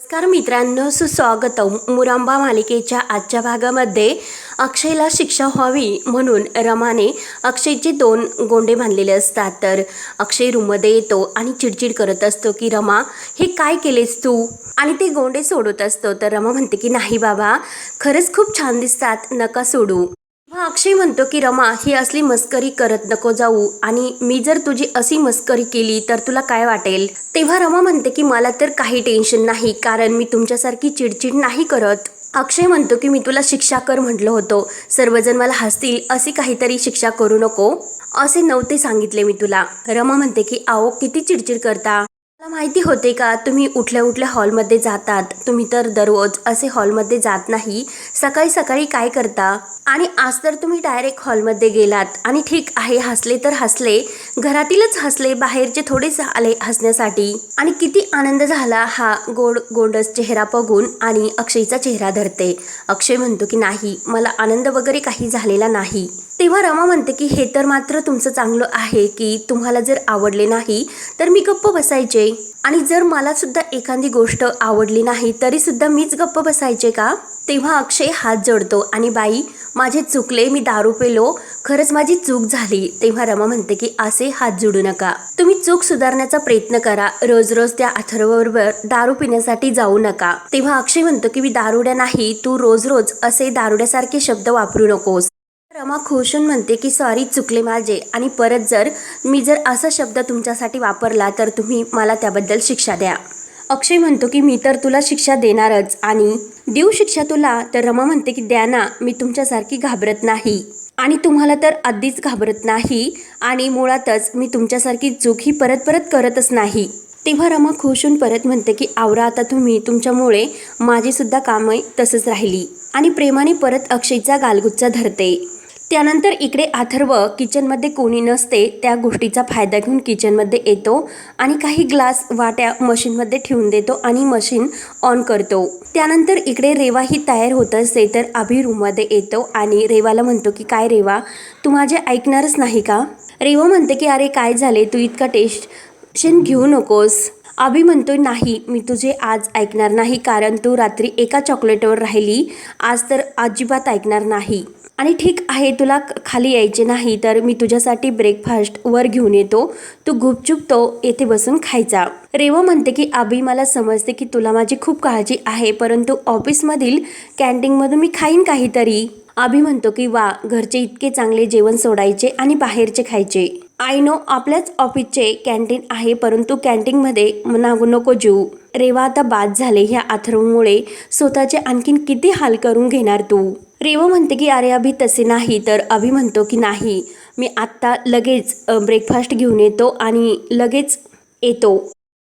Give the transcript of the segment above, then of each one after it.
नमस्कार मित्रांनो सुस्वागतम मुरांबा मालिकेच्या आजच्या भागामध्ये अक्षयला शिक्षा व्हावी म्हणून रमाने अक्षयचे दोन गोंडे बांधलेले असतात. तर अक्षय रूममध्ये येतो आणि चिडचिड करत असतो की रमा हे काय केलेस तू? आणि ते गोंडे सोडत असतो. तर रमा म्हणते की नाही बाबा खरंच खूप छान दिसतात. नका सोडू. हा अक्षय म्हणतो की रमा ही असली मस्करी करत नको जाऊ आणि मी जर तुझी अशी मस्करी केली तर तुला काय वाटेल? तेव्हा रमा म्हणते की मला तर काही टेन्शन नाही कारण मी तुमच्यासारखी चिडचिड नाही करत. अक्षय म्हणतो की मी तुला शिक्षा कर म्हटलं होतं. सर्वजण मला हसतील अशी काहीतरी शिक्षा करू नको. असे नव्हते सांगितले मी तुला. रमा म्हणते की आओ किती चिडचिड करता? मला माहिती होते का तुम्ही उठल्या उठल्या हॉलमध्ये जातात. तुम्ही तर दररोज असे हॉलमध्ये जात नाही. सकाळी सकाळी काय करता? आणि आज तर तुम्ही डायरेक्ट हॉलमध्ये गेलात. आणि ठीक आहे हसले तर हसले. घरातीलच हसले बाहेरचे थोडेच आले हसण्यासाठी. आणि किती आनंद झाला हा गोड गोंडस चेहरा बघून आणि अक्षयचा चेहरा धरते. अक्षय म्हणतो की नाही मला आनंद वगैरे काही झालेला नाही. तेव्हा रमा म्हणते की हे तर मात्र तुमचं चांगलं आहे की तुम्हाला जर आवडले नाही तर मी गप्प बसायचे. आणि जर मला सुद्धा एखादी गोष्ट आवडली नाही तरी सुद्धा मीच गप्प बसायचे का? तेव्हा अक्षय हात जोडतो आणि बाई माझे चुकले मी दारू पेलो. खरंच माझी चूक झाली. तेव्हा रमा म्हणते की असे हात जोडू नका. तुम्ही चूक सुधारण्याचा प्रयत्न करा. रोज रोज त्या अथर्वबरोबर दारू पिण्यासाठी जाऊ नका. तेव्हा अक्षय म्हणतो की मी दारुड्या नाही. तू रोज रोज असे दारुड्यासारखे शब्द वापरू नकोस. रमा खुशून म्हणते की सॉरी चुकले माझे. आणि परत जर मी जर असा शब्द तुमच्यासाठी वापरला तर तुम्ही मला त्याबद्दल शिक्षा द्या. अक्षय म्हणतो की मी तर तुला शिक्षा देणारच. आणि देऊ शिक्षा तुला? तर रमा म्हणते की द्या ना मी तुमच्यासारखी घाबरत नाही. आणि तुम्हाला तर आधीच घाबरत नाही. आणि मुळातच मी तुमच्यासारखी चूक ही परत परत करतच नाही. तेव्हा रमा खुशून परत म्हणते की आवरा आता तुम्ही तुमच्यामुळे माझीसुद्धा कामं तसंच राहिली. आणि प्रेमाने परत अक्षयचा गालगुच्चा धरते. त्यानंतर इकडे अथर्व किचनमध्ये कोणी नसते त्या गोष्टीचा फायदा घेऊन किचनमध्ये येतो आणि काही ग्लास वाट्या मशीनमध्ये ठेवून देतो आणि मशीन ऑन करतो. त्यानंतर इकडे रेवा ही तयार होत असते तर अभि रूममध्ये येतो आणि रेवाला म्हणतो की काय रेवा तू माझे ऐकणारच नाही का? रेवा म्हणते की अरे काय झाले? तू इतका टेन्शन घेऊ नकोस. अभि म्हणतो नाही मी तुझे आज ऐकणार नाही कारण तू रात्री एका चॉकलेटवर राहिली. आज तर अजिबात ऐकणार नाही. आणि ठीक आहे तुला क- खाली यायचे नाही तर मी तुझ्यासाठी ब्रेकफास्ट वर घेऊन येतो. तू गुपचूप तो येथे बसून खायचा. रेवा म्हणते की आबी मला समजते की तुला माझी खूप काळजी आहे परंतु ऑफिसमधील कॅन्टीनमधून मी खाईन काहीतरी. आबी म्हणतो की वा घरचे इतके चांगले जेवण सोडायचे आणि बाहेरचे खायचे. आय नो आपल्याच ऑफिसचे कॅन्टीन आहे परंतु कॅन्टीनमध्ये नागू नको जीव. रेवा आता बाद झाले ह्या अथर्वमुळे स्वतःचे आणखीन किती हाल करून घेणार तू? रेवा म्हणते की अरे अभि तसे नाही. तर अभि म्हणतो की नाही. मी आत्ता लगेच ब्रेकफास्ट घेऊन येतो आणि लगेच येतो.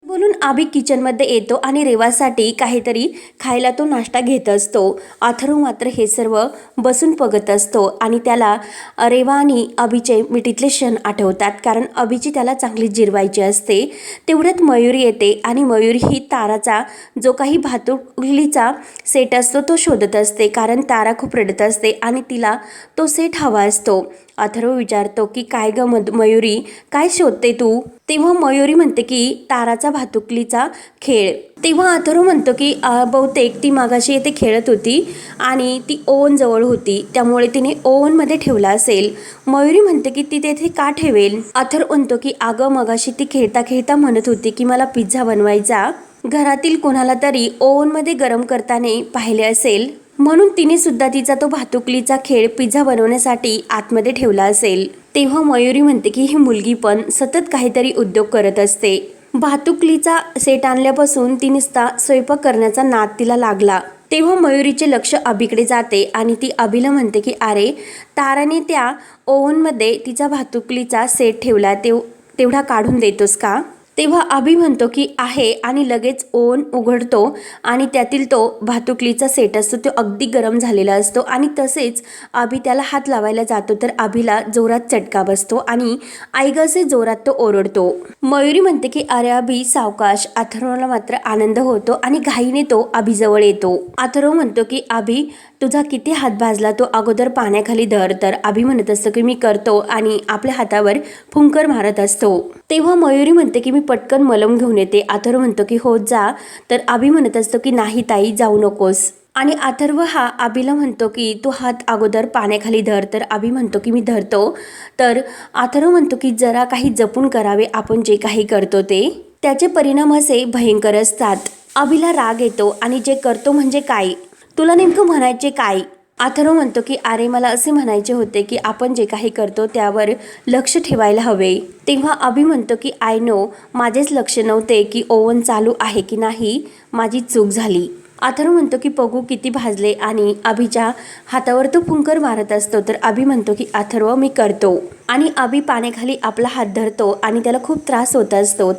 बोलून आबी किचनमध्ये येतो आणि रेवासाठी काहीतरी खायला तो नाश्ता घेत असतो. अथर्व मात्र हे सर्व बसून बघत असतो आणि त्याला रेवा आणि अभिचे मिठीतले क्षण आठवतात. कारण अभिची त्याला चांगली जिरवायची असते. तेवढ्यात मयूरी येते आणि मयूर ही ताराचा जो काही भातुकलीचा सेट असतो तो शोधत असते. कारण तारा खूप रडत असते आणि तिला तो सेट हवा असतो. अथर्व विचारतो की काय ग मयुरी? काय शोधते तू? तेव्हा मयुरी म्हणते की ताराचा भातुकलीचा खेळ. तेव्हा अथर्व म्हणतो की बहुतेक ती मागाशी येथे खेळत होती आणि ती ओवनजवळ जवळ होती त्यामुळे तिने ओवनमध्ये ठेवला असेल. मयुरी म्हणते की ती तेथे का ठेवेल? अथर्व म्हणतो की अगं मगाशी ती खेळता खेळता म्हणत होती की मला पिझ्झा बनवायचा. घरातील कोणाला तरी ओवनमध्ये गरम करताना पाहिले असेल. म्हणून तिने सुद्धा तिचा तो भातुकलीचा खेळ पिझ्झा बनवण्यासाठी आतमध्ये ठेवला असेल. तेव्हा मयुरी म्हणते की ही मुलगी पण सतत काहीतरी उद्योग करत असते. भातुकलीचा सेट आणल्यापासून ती नुसता स्वयंपाक करण्याचा नाद तिला लागला. तेव्हा मयुरीचे लक्ष अभिकडे जाते आणि ती अभिला म्हणते की अरे ताराने त्या ओव्हनमध्ये तिचा भातुकलीचा सेट ठेवला तेव तेवढा काढून देतोस का? तेव्हा अभि म्हणतो की आहे आणि लगेच ओन उघडतो आणि त्यातील तो भातुकलीचा सेट असतो तो अगदी गरम झालेला असतो आणि तसेच अभि त्याला हात लावायला जातो तर अभिला जोरात चटका बसतो आणि आईगसे जोरात तो ओरडतो. मयुरी म्हणते की अरे अभि सावकाश अथर्वला मात्र आनंद होतो आणि घाईने तो अभिजवळ येतो. अथर्व म्हणतो की अभि तुझा किती हात भाजला तो अगोदर पाण्याखाली धर तर आभी म्हणत असतो की मी करतो आणि आपल्या हातावर फुंकर मारत असतो. तेव्हा मयुरी म्हणते की मी पटकन मलम घेऊन येते. अथर्व म्हणतो की हो जा. तर आभी म्हणत असतो की नाही ताई जाऊ नकोस. आणि अथर्व हा आबीला म्हणतो की तू हात अगोदर पाण्याखाली धर. तर आबी म्हणतो की मी धरतो. तर अथर्व म्हणतो की जरा काही जपून करावे आपण जे काही करतो ते. त्याचे परिणाम असे भयंकर असतात. अभिला राग येतो आणि जे करतो म्हणजे काय? तुला नेमकं म्हणायचे काय? अथर्व म्हणतो की अरे मला असे म्हणायचे होते की आपण जे काही करतो त्यावर लक्ष ठेवायला हवे. तेव्हा अभि म्हणतो की आय नो माझेच लक्ष नव्हते की ओव्हन चालू आहे की नाही माझी चूक झाली. अथर्व म्हणतो की पगू किती भाजले आणि अभिच्या हातावर तो फुंकर मारत असतो. तर अभि म्हणतो की अथर्व मी करतो. आणि अभि पाण्याखाली आपला हात धरतो आणि त्याला खूप त्रास होत असतो.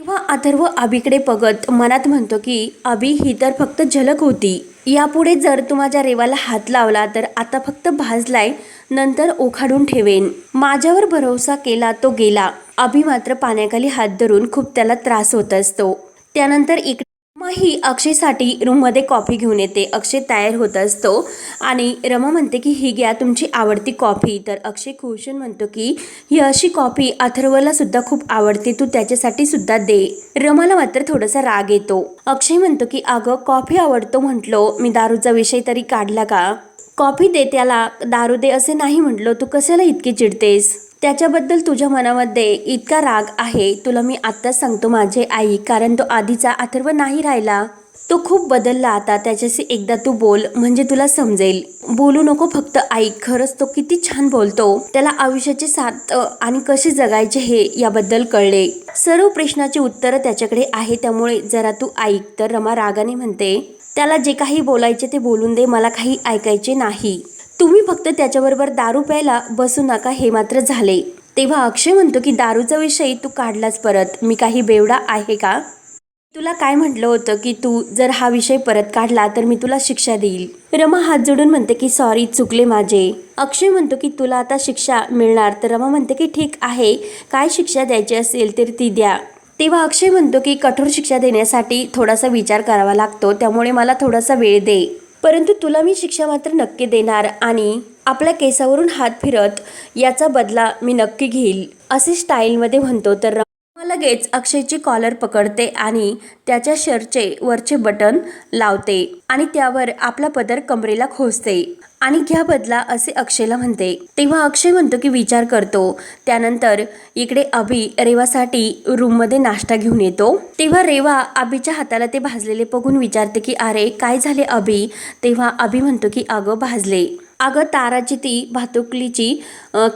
तेव्हा अथर्व अभिकडे बघत मनात म्हणतो की अभि ही तर फक्त झलक होती. यापुढे जर तू माझ्या रेवाला हात लावला तर आता फक्त भाजलाय नंतर ओखाडून ठेवेन. माझ्यावर भरोसा केला तो गेला. अभि मात्र पाण्याखाली हात धरून खूप त्याला त्रास होत असतो. त्यानंतर इकडे ही अक्षयसाठी रूममध्ये कॉफी घेऊन येते. अक्षय तयार होत असतो. आणि रमा म्हणते की ही घ्या तुमची आवडती कॉफी. तर अक्षय खुशन म्हणतो की ही अशी कॉफी अथर्वला सुद्धा खूप आवडते. तू त्याच्यासाठी सुद्धा दे. रमाला मात्र थोडासा राग येतो. अक्षय म्हणतो की अगं कॉफी आवडतो म्हटलो. मी दारूचा विषय तरी काढला का? कॉफी दे त्याला. दारू दे असे नाही म्हटलो. तू कशाला इतकी चिडतेस? त्याच्याबद्दल तुझ्या मनामध्ये इतका राग आहे तुला मी आत्ताच सांगतो माझे आई कारण तो आधीचा अथर्व नाही राहिला. तो खूप बदलला आता त्याच्याशी एकदा तू बोल म्हणजे तुला समजेल. बोलू नको फक्त ऐक खरंच तो किती छान बोलतो. त्याला आयुष्याचे साथ आणि कसे जगायचे हे याबद्दल कळले. सर्व प्रश्नाचे उत्तरं त्याच्याकडे आहे त्यामुळे जरा तू ऐक तर रमा रागाने म्हणते त्याला जे काही बोलायचे ते बोलून दे मला काही ऐकायचे नाही. तुम्ही फक्त त्याच्याबरोबर दारू प्यायला बसू नका हे मात्र झाले. तेव्हा अक्षय म्हणतो की दारूचा विषय तू काढलाच परत. मी काही बेवडा आहे का? तुला काय म्हटलं होतं की तू जर हा विषय परत काढला तर मी तुला शिक्षा देईल. रमा हात जोडून म्हणते की सॉरी चुकले माझे. अक्षय म्हणतो की तुला आता शिक्षा मिळणार. तर रमा म्हणते की ठीक आहे. काय शिक्षा द्यायची असेल तर ती द्या. तेव्हा अक्षय म्हणतो की कठोर शिक्षा देण्यासाठी थोडासा विचार करावा लागतो. त्यामुळे मला थोडासा वेळ दे. परंतु तुला मी शिक्षा मात्र नक्की देणार आणि आपल्या केसावरून हात फिरत याचा बदला मी नक्की घेईल असे स्टाईलमध्ये म्हणतो तर लगेच अक्षयची कॉलर पकडते आणि त्याच्या शर्टचे वरचे बटन लावते आणि त्यावर आपला पदर कमरेला खोसते. आणि घ्या बदला असे अक्षयला म्हणते. तेव्हा अक्षय म्हणतो की विचार करतो. त्यानंतर इकडे अभि रेवासाठी रूममध्ये नाश्ता घेऊन येतो. तेव्हा रेवा अभिच्या हाताला ते भाजलेले बघून विचारते की अरे काय झाले अभि? तेव्हा अभि म्हणतो की अगं भाजले. अगं ताराची ती भातुकलीची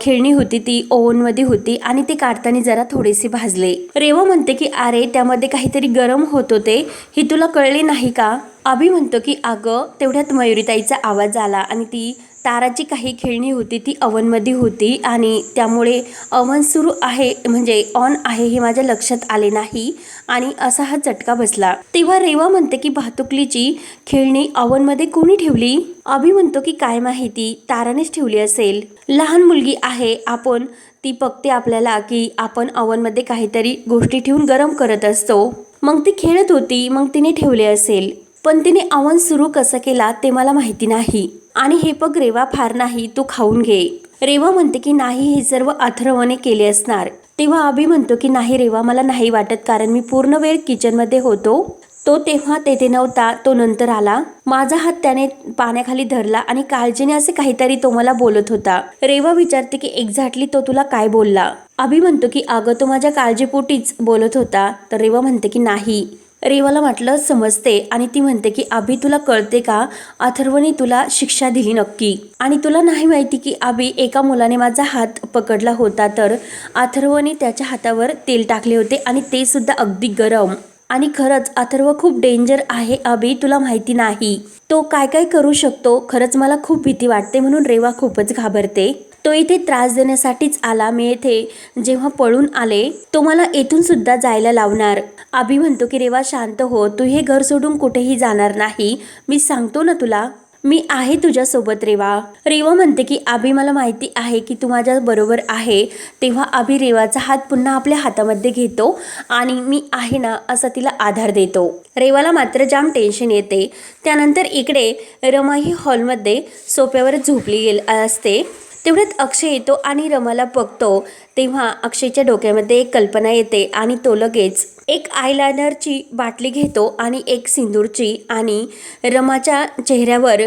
खेळणी होती ती ओव्हनमध्ये होती आणि ते काढताना जरा थोडेसे भाजले. रेवा म्हणते की अरे त्यामध्ये काहीतरी गरम होत होते. हे तुला कळले नाही का? अभि म्हणतो की अगं तेवढ्यात मयुरीताईचा आवाज आला आणि ती ताराची काही खेळणी होती ती अवनमध्ये होती आणि त्यामुळे अवन सुरू आहे म्हणजे ऑन आहे हे माझ्या लक्षात आले नाही आणि असा हा चटका बसला. तेव्हा रेवा म्हणते की भातुकलीची खेळणी अवनमध्ये कोणी ठेवली? अभि म्हणतो की काय माहिती तारानेच ठेवली असेल. लहान मुलगी आहे आपण ती बघते आपल्याला की आपण अवनमध्ये काहीतरी गोष्टी ठेवून गरम करत असतो. मग ती खेळत होती मग तिने ठेवले असेल. पण तिने अवन सुरू कसं केला ते मला माहिती नाही. आणि हे बघ रेवा फार नाही तू खाऊन घे. रेवा म्हणते की नाही हे सर्व अथर्वने केले असणार. तेव्हा अभि म्हणतो की नाही रेवा मला नाही वाटत कारण मी पूर्ण वेळ किचनमध्ये होतो. तो तेव्हा तेथे नव्हता तो नंतर आला. माझा हात त्याने पाण्याखाली धरला आणि काळजीने असे काहीतरी तो मला बोलत होता. रेवा विचारते की एक्झॅक्टली तो तुला काय बोलला? अभि म्हणतो की अगं तो माझ्या काळजीपोटीच बोलत होता. तर रेवा म्हणते की नाही. रेवाला म्हटलं समजते आणि ती म्हणते की अभि तुला कळते का? अथर्वने तुला शिक्षा दिली नक्की. आणि तुला नाही माहिती की अभि एका मुलाने माझा हात पकडला होता तर अथर्वने त्याच्या हातावर तेल टाकले होते आणि ते सुद्धा अगदी गरम. आणि खरंच अथर्व खूप डेंजर आहे अभि तुला माहिती नाही. तो काय काय करू शकतो? खरंच मला खूप भीती वाटते म्हणून रेवा खूपच घाबरते. तो इथे त्रास देण्यासाठीच आला मी येथे जेव्हा पळून आले तो मला येथून सुद्धा जायला लावणार. आबी म्हणतो की रेवा शांत हो. तू हे घर सोडून कुठेही जाणार नाही. मी सांगतो ना तुला. मी आहे तुझ्यासोबत रेवा. रेवा म्हणते की आभी मला माहिती आहे की तू माझ्या बरोबर आहे. तेव्हा आभी रेवाचा हात पुन्हा आपल्या हातामध्ये घेतो आणि मी आहे ना असा तिला आधार देतो. रेवाला मात्र जाम टेन्शन येते. त्यानंतर इकडे रमा ही हॉलमध्ये सोप्यावर झोपली गेल असते. तेवढ्यात अक्षय येतो आणि रमाला बघतो. तेव्हा अक्षयच्या डोक्यामध्ये एक कल्पना येते आणि तो लगेच एक आयलायनरची बाटली घेतो आणि एक सिंदूरची आणि रमाच्या चेहऱ्यावर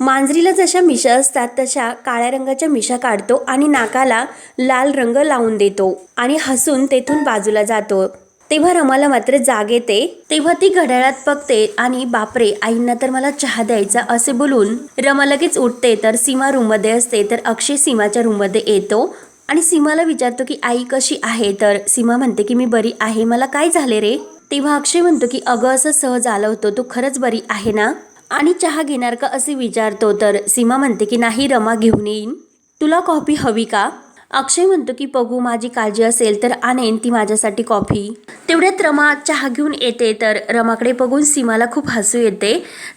मांजरीला जशा मिशा असतात तशा काळ्या रंगाच्या मिशा काढतो आणि नाकाला लाल रंग लावून देतो आणि हसून तेथून बाजूला जातो. तेव्हा रमाला मात्र जाग येते. तेव्हा ती घड्याळात बघते आणि बापरे आईंना तर मला चहा द्यायचा असे बोलून रमा लगेच उठते. तर सीमा रूममध्ये असते. तर अक्षय सीमाच्या रूममध्ये येतो आणि सीमाला विचारतो की आई कशी आहे? तर सीमा म्हणते की मी बरी आहे. मला काय झाले रे? तेव्हा अक्षय म्हणतो की अगं असं सहज आलं होतं. तू खरंच बरी आहे ना? आणि चहा घेणार का? असे विचारतो. तर सीमा म्हणते की नाही रमा घेऊन येईन. तुला कॉफी हवी का? अक्षय म्हणतो की बघू माझी काळजी असेल तर आणेन ती माझ्यासाठी कॉफी. तेवढ्यात रमा चहा घेऊन येते तर रमाकडे बघून सीमाला खूप हसू येते.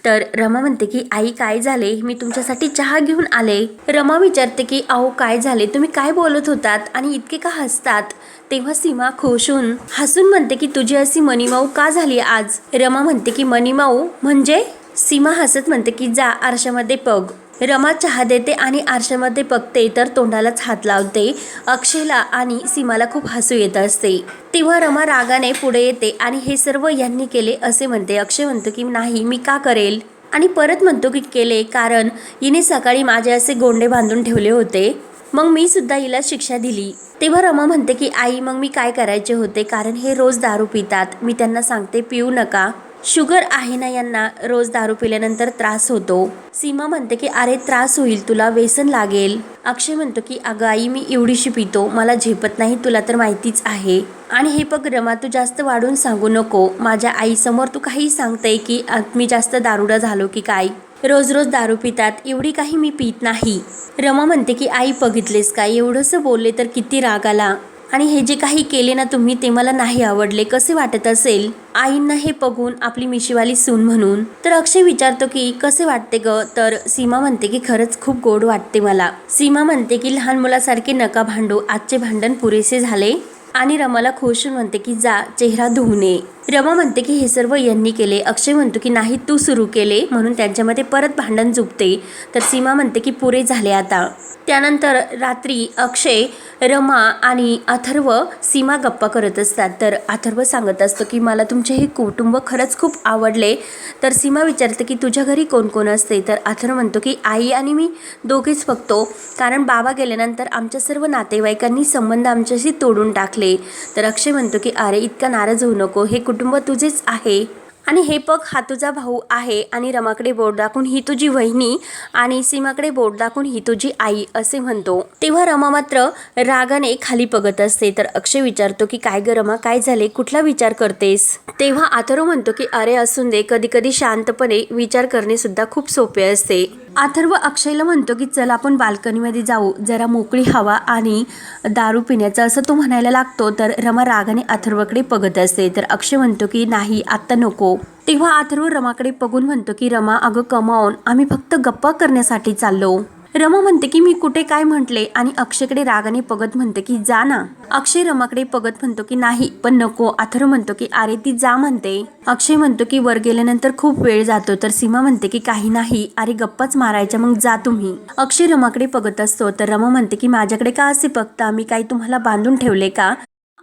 तर रमा म्हणते की आई काय झाले? मी तुमच्यासाठी चहा घेऊन आले. रमा विचारते की अहो काय झाले? तुम्ही काय बोलत होतात आणि इतके का हसतात? तेव्हा सीमा खुश होऊन हसून म्हणते की तुझी अशी मनीमाऊ का झाली आज? रमा म्हणते की मनीमाऊ म्हणजे? सीमा हसत म्हणते की जा आरशामध्ये पग रमा चहा देते आणि आरशामध्ये बघते तर तोंडालाच हात लावते. अक्षयला आणि सीमाला खूप हसू येत असते. तेव्हा रमा रागाने पुढे येते आणि हे सर्व यांनी केले असे म्हणते. अक्षय म्हणतो की नाही मी का करेल? आणि परत म्हणतो की केले कारण हिने सकाळी माझे असे गोंडे बांधून ठेवले होते. मग मी सुद्धा हिला शिक्षा दिली. तेव्हा रमा म्हणते की आई मग मी काय करायचे होते? कारण हे रोज दारू पितात. मी त्यांना सांगते पिऊ नका. शुगर आहे ना यांना रोज दारू पिल्यानंतर त्रास होतो. सीमा म्हणते की अरे त्रास होईल तुला व्यसन लागेल. अक्षय म्हणतो की अगं आई मी एवढीशी पितो मला झेपत नाही तुला तर माहितीच आहे. आणि हे बघ रमा तू जास्त वाढून सांगू नको. माझ्या आईसमोर तू काही सांगते की मी जास्त दारुडा झालो की काय? रोज रोज दारू पितात एवढी काही मी पित नाही. रमा म्हणते की आई बघितलेस काय एवढंसं बोलले तर किती राग आला. आणि हे जे काही केले ना तुम्ही ते मला नाही आवडले. कसे वाटत असेल? आईंना हे बघून आपली मिशीवाली सून म्हणून. तर अक्षय विचारतो की कसे वाटते ग? तर सीमा म्हणते की खरंच खूप गोड वाटते मला. सीमा म्हणते की लहान मुलासारखे नका भांडू. आजचे भांडण पुरेसे झाले. आणि रमाला खुश होऊन म्हणते की जा चेहरा धुवणे रमा म्हणते की हे सर्व यांनी केले. अक्षय म्हणतो की नाही तू सुरू केले. म्हणून त्यांच्यामध्ये परत भांडण झुकते तर सीमा म्हणते की पुरे झाले आता. त्यानंतर रात्री अक्षय रमा आणि अथर्व सीमा गप्पा करत असतात. तर अथर्व सांगत असतो की मला तुमचे हे कुटुंब खरंच खूप आवडले. तर सीमा विचारते की तुझ्या घरी कोण कोण असते? तर अथर्व म्हणतो की आई आणि मी दोघेच बघतो कारण बाबा गेल्यानंतर आमच्या सर्व नातेवाईकांनी संबंध आमच्याशी तोडून टाकले. तर अक्षय म्हणतो की अरे इतका नाराज होऊ नको. हे कुटुंब कुटुंब तुझेच आहे. आणि हे पग हा तुझा भाऊ आहे आणि रमाकडे बोट दाखवून ही तुझी वहिनी आणि सीमाकडे बोट दाखवून ही तुझी आई असे म्हणतो. तेव्हा रमा मात्र रागाने खाली बघत असते. तर अक्षय विचारतो की काय ग रमा काय झाले? कुठला विचार करतेस? तेव्हा आथरो म्हणतो की अरे असून दे. कधी कधी शांतपणे विचार करणे सुद्धा खूप सोपे असते. अथर्व अक्षयला म्हणतो की चल आपण बाल्कनीमध्ये जाऊ. जरा मोकळी हवा आणि दारू पिण्याचं असं तो म्हणायला लागतो. तर रमा रागाने अथर्वकडे बघत असते. तर अक्षय म्हणतो की नाही आत्ता नको. तेव्हा अथर्व रमाकडे बघून म्हणतो की रमा अगं कमावून आम्ही फक्त गप्पा करण्यासाठी चाललो. रमा म्हणते की मी कुठे काय म्हटले? आणि अक्षयकडे रागाने पगत म्हणते की जा ना. अक्षय रमाकडे पगत म्हणतो की नाही पण नको. अथर्व म्हणतो की अरे ती जा म्हणते. अक्षय म्हणतो की वर गेल्यानंतर खूप वेळ जातो. तर सीमा म्हणते की काही नाही. अरे गप्पाच मारायच्या मग जा तुम्ही. अक्षय रमाकडे पगत असतो. तर रमा म्हणते की माझ्याकडे का असे बघता? मी काही तुम्हाला बांधून ठेवले का?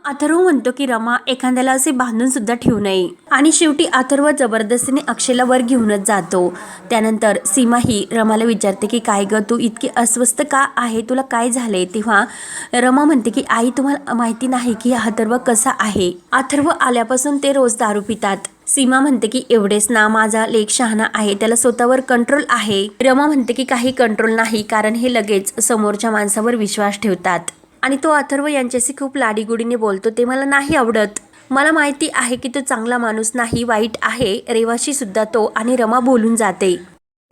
अथर्व म्हणतो की रमा एखाद्याला असे बांधून सुद्धा ठेवू नये. आणि शेवटी अथर्व जबरदस्तीने अक्षयला वर घेऊनच जातो. त्यानंतर सीमा ही रमाला विचारते की काय ग तू इतकी अस्वस्थ का आहे? तुला काय झाले तेव्हा रमा म्हणते की आई तुम्हाला माहिती नाही की अथर्व कसा आहे? अथर्व आल्यापासून ते रोज दारू पितात. सीमा म्हणते की एवढेच ना माझा लेख शहाणा आहे त्याला स्वतःवर कंट्रोल आहे. रमा म्हणते की काही कंट्रोल नाही कारण हे लगेच समोरच्या माणसावर विश्वास ठेवतात. आणि तो अथर्व यांच्याशी खूप लाडीगुडीने बोलतो. ते मला नाही आवडत. मला माहिती आहे की तो चांगला माणूस नाही वाईट आहे. रेवाशी सुद्धा तो आणि रमा बोलून जाते.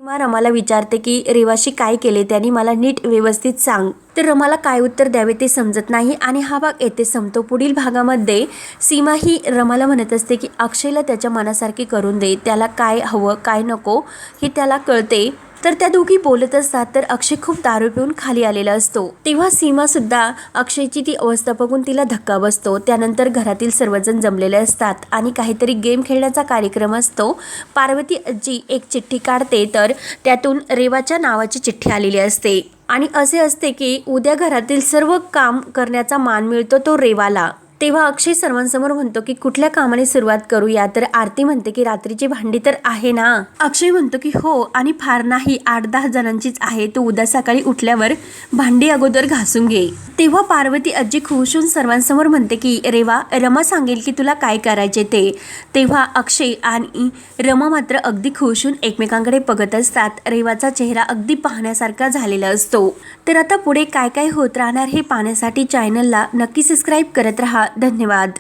किंवा रमाला विचारते की रेवाशी काय केले? त्यांनी मला नीट व्यवस्थित सांग. तर रमाला काय उत्तर द्यावे ते समजत नाही आणि हा भाग येथे संपतो. पुढील भागामध्ये सीमा ही रमाला म्हणत असते की अक्षयला त्याच्या मनासारखी करून दे. त्याला काय हवं काय नको हे त्याला कळते. तर त्या दोघी बोलत असतात तर अक्षय खूप दारू पिऊन खाली आलेला असतो. तेव्हा सीमा सुद्धा अक्षयची ती अवस्था बघून तिला धक्का बसतो. त्यानंतर घरातील सर्वजण जमलेले असतात आणि काहीतरी गेम खेळण्याचा कार्यक्रम असतो. पार्वती आजी एक चिठ्ठी काढते तर त्यातून रेवाच्या नावाची चिठ्ठी आलेली असते. आणि असे असते की उद्या घरातील सर्व काम करण्याचा मान मिळतो तो रेवाला. तेव्हा अक्षय सर्वांसमोर म्हणतो की कुठल्या कामाने सुरुवात करूया तर आरती म्हणते की रात्रीची भांडी तर आहे ना? अक्षय म्हणतो की हो आणि फार नाही. आठ दहा जणांचीच आहे. तू उद्या सकाळी उठल्यावर भांडी अगोदर घासून घे. तेव्हा पार्वती आजी खुश होऊन सर्वांसमोर म्हणते की रेवा रमा सांगेल की तुला काय करायचे ते. तेव्हा अक्षय आणि रमा मात्र अगदी खुश होऊन एकमेकांकडे बघत असतात. रेवाचा चेहरा अगदी पाहण्यासारखा झालेला असतो. तर आता पुढे काय काय होत राहणार हे पाहण्यासाठी चॅनलला नक्की सबस्क्राईब करत राहा. धन्यवाद.